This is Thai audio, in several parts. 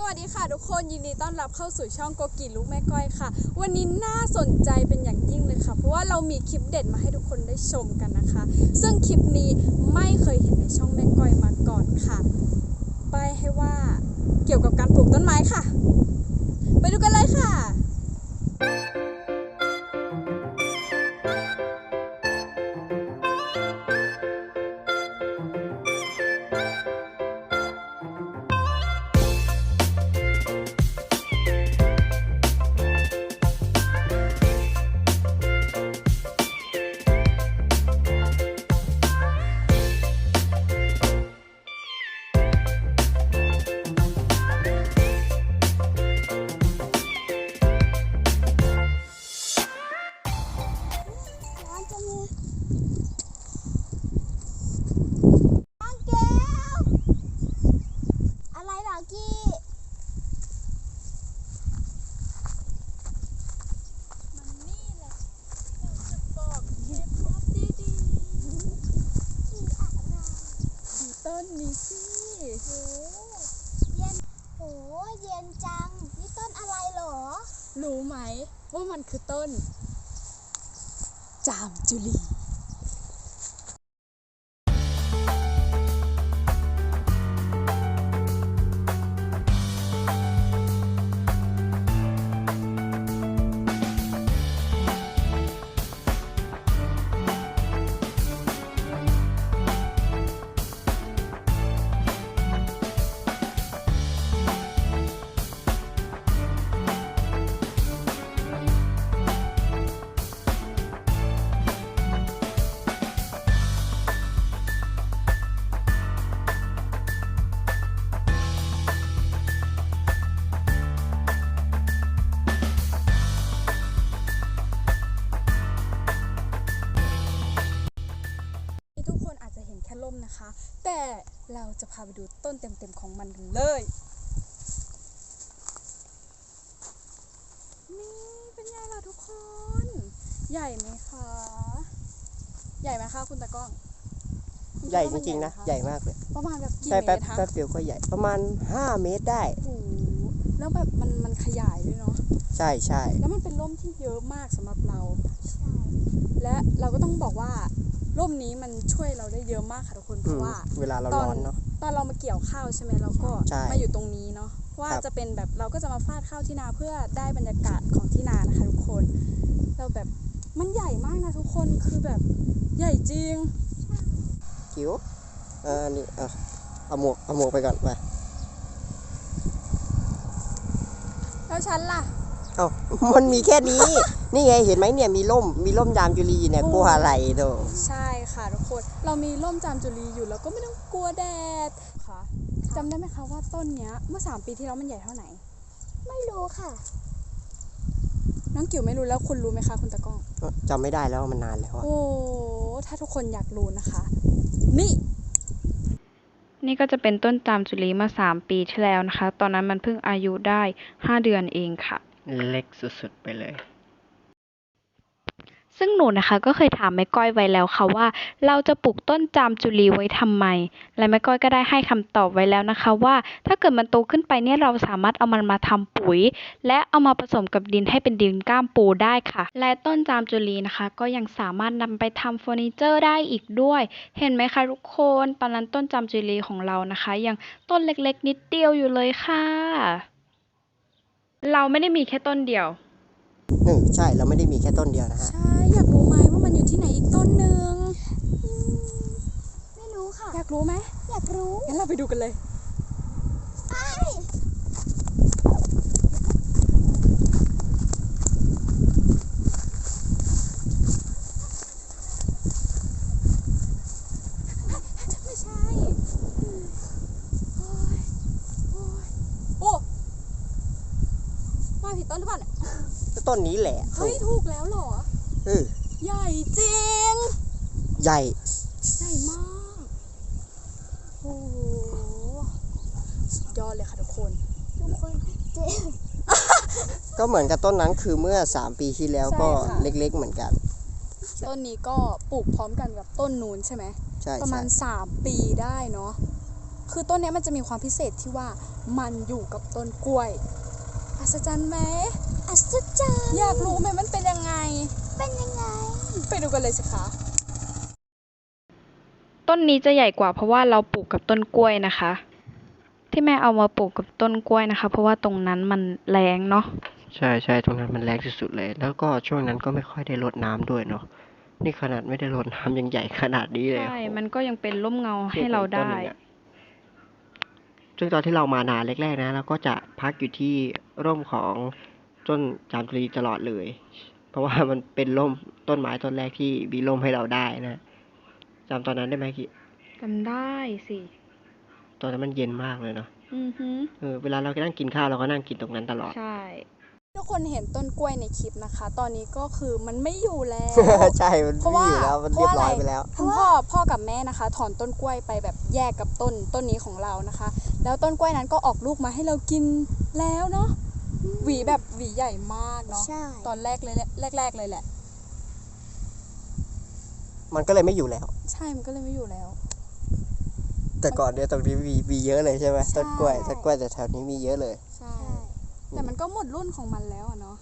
สวัสดีค่ะทุกคนยินดีต้อนรับเข้าสู่ช่องโกกิลูกแม่ก้อยค่ะ วันนี้น่าสนใจเป็นอย่างยิ่งเลยค่ะ เพราะว่าเรามีคลิปเด็ดมาให้ทุกคนได้ชมกันนะคะ ซึ่งคลิปนี้ไม่เคยเห็นในช่องแม่ก้อยมาก่อนค่ะ ไปให้ว่าเกี่ยวกับการปลูกต้นไม้ค่ะ ไปดูกันเลยค่ะ ต้นนี้สิโหเย็นโหเย็นจัง นี่ต้นอะไรหรอ รู้ไหมว่ามันคือต้น จามจุลี เราจะพาไปดูต้นเต็มๆของมันกันเลย นี่เป็นไงล่ะทุกคน ใหญ่ไหมคะ ใหญ่ไหมคะคุณตากล้องคุณใหญ่คิดจว่ามัริงๆนะ ไมใหญ่มากเลยประมาณแบบกี่ใช่เมแป๊บตรคะแป๊บเดียวก็ใหญ่ประมาณ 5 เมตรได้ โอ้โหแล้วแบบมันมันขยายด้วยเนาะ ใช่ใช่แล้วมันเป็นร่มที่เยอะมากสำหรับเราใช่และเราก็ต้องบอกว่า ร่มนี้มันช่วยเราได้เยอะมากค่ะทุกคนเพอืราะมว่าเวลาเราตอนร้อนเนาะ ตอนเรามาเกี่ยวข้าวใช่ไหมเราก็ใช่มาอยู่ตรงนี้เนาะว่าครับ จะเป็นแบบเราก็จะมาฟาดข้าวที่นาเพื่อได้บรรยากาศของที่นานะคะทุกคนเราแบบมันใหญ่มากนะทุกคนคือแบบใหญ่จริง จิ๋วเออนี่เอาเอาหมวกเอาหมวกไปก่อนไปแล้วฉันล่ะ เอามันมีแค่นี้ นี่ไงเห็นไหมเนี่ยมีร่มมีร่มยามจุลีเนี่ยโอ้กลัวอะไรโตใช่ค่ะทุกคน เรามีร่มจามจุลีอยู่เราก็ไม่ต้องกลัวแดดค่ะจำได้ไหมคะว่าต้นเนี้ยเมื่อสามปีที่แล้วมันใหญ่เท่าไหร่ไม่รู้ค่ะ น้องกิ๋วไม่รู้แล้วคุณรู้ไหมคะคุณตะกล้อง จำไม่ได้แล้วมันนานแล้วอะโอ้ถ้าทุกคนอยากรู้นะคะ นี่ นี่ก็จะเป็นต้นจามจุลีเมื่อ3ปีที่แล้วนะคะ ตอนนั้นมันเพิ่งอายุได้5เดือนเองค่ะ เล็กสุดๆไปเลย ซึ่งหนูนะคะก็เคยถามแม่ก้อยไว้แล้วค่ะว่า เราจะปลูกต้นจามจุลีไว้ทำไม และแม่ก้อยก็ได้ให้คำตอบไว้แล้วนะคะว่า ถ้าเกิดมันโตขึ้นไปเนี่ยเราสามารถเอามันมาทำปุ๋ย และเอามาผสมกับดินให้เป็นดินก้ามปูได้ค่ะ และต้นจามจุลีนะคะ ก็ยังสามารถนำไปทำเฟอร์นิเจอร์ได้อีกด้วย เห็นไหมคะทุกคนตอนนั้นต้นจามจุลีของเรานะคะ ยังต้นเล็กๆ นิดเดียวอยู่เลยค่ะ เราไม่ได้มีแค่ต้นเดียวหนึ่งใช่เราไม่ได้มีแค่ต้นเดียวนะฮะ ใช่ อยากรู้ไหมว่ามันอยู่ที่ไหนอีกต้นหนึ่งไม่รู้ค่ะ อยากรู้ไหมอยากรู้ งั้นเราไปดูกันเลย ไม่ใช่ โอ้ยโอ้ยโอ้มาผิด ต้นหรือเปล่าเนี่ยก็ต้นนี้แหละเฮ้ยถูกแล้วเหรอ เออใหญ่จริง ใหญ่ใหญ่มาก โอ้โหสุดยอดเลยค่ะทุกคน ทุกคนเจ๊ก็เหมือนกับต้นนั้นคือเมื่อ 3 ปีที่แล้วใช่ก็ค่ะ เล็กๆเหมือนกัน ต้นนี้ก็ปลูกพร้อมกันกับต้นนู้นใช่ไหม ใช่ประมาใช่ณ3 ปีได้เนาะ คือต้นเนี้ยมันจะมีความพิเศษที่ว่ามันอยู่กับต้นกล้วย อัศจรรย์ไหมอัศจรรย์ อยากรู้ไหมมันเป็นยังไง เป็นยังไง ไปดูกันเลยสิคะ ต้นนี้จะใหญ่กว่าเพราะว่าเราปลูกกับต้นกล้วยนะคะ ที่แม่เอามาปลูกกับต้นกล้วยนะคะ เพราะว่าตรงนั้นมันแรงเนาะ ใช่ใช่ตรงนั้นมันแรงสุดๆเลย แล้วก็ช่วงนั้นก็ไม่ค่อยได้รดน้ำด้วยเนาะ นี่ขนาดไม่ได้รดน้ำยังใหญ่ขนาดนี้เลย ใช่โอ้โหมันก็ยังเป็นร่มเงาทียให้บเรากับต้ได้นหนึ่งอะ ซึ่งตอนที่เรามานานแรกๆนะเราก็จะพักอยู่ที่ร่มของต้นจามจุรีตลอดเลย เพราะว่ามันเป็นร่มต้นไม้ต้นแรกที่มีร่มให้เราได้นะจำตอนนั้นได้ไหมกิจำได้สิ ตอนนั้นมันเย็นมากเลยเนาะอือฮึเออเวลาเรานั่งกินข้าวเราก็นั่งกินตรงนั้นตลอด ใช่ทุกคนเห็นต้นกล้วยในคลิปนะคะ ตอนนี้ก็คือมันไม่อยู่แล้ว ใช่ มันเพราะไม่ว่าอยู่แล้วมันเรียบร้อยไปแล้วคุณพ่อพ่อกับแม่นะคะ ถอนต้นกล้วยไปแบบแยกกับต้นต้นนี้ของเรานะคะ แล้วต้นกล้วยนั้นก็ออกลูกมาให้เรากินแล้วเนาะหวีแบบหวีใหญ่มากเนาะใช่ ตอนแรกเลยแรก ๆ เลยแหละ มันก็เลยไม่อยู่แล้ว ใช่มันก็เลยไม่อยู่แล้ว แต่ก่อนเนี่ยตรงนี้มีมีเยอะเลยใช่ไหมใช่ ต้นกล้วยต้นกล้วยแต่แถวนี้มีเยอะเลย ใช่แต่มันก็หมดรุ่นของมันแล้วอะเนาะ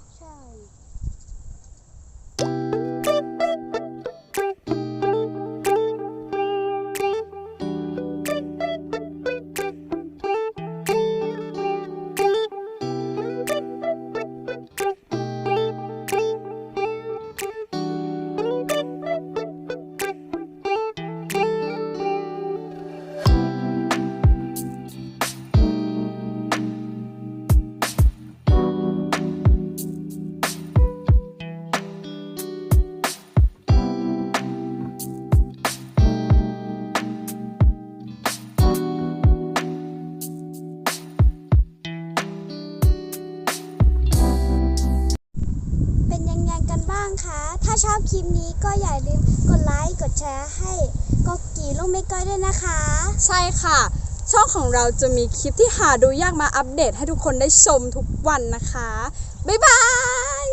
ชอบคลิปนี้ก็อย่าลืมกดไลค์กดแชร์ให้กกกี่ลูกไม่ก้อยด้วยนะคะ ใช่ค่ะ ช่องของเราจะมีคลิปที่หาดูยากมาอัปเดตให้ทุกคนได้ชมทุกวันนะคะ บ๊ายบาย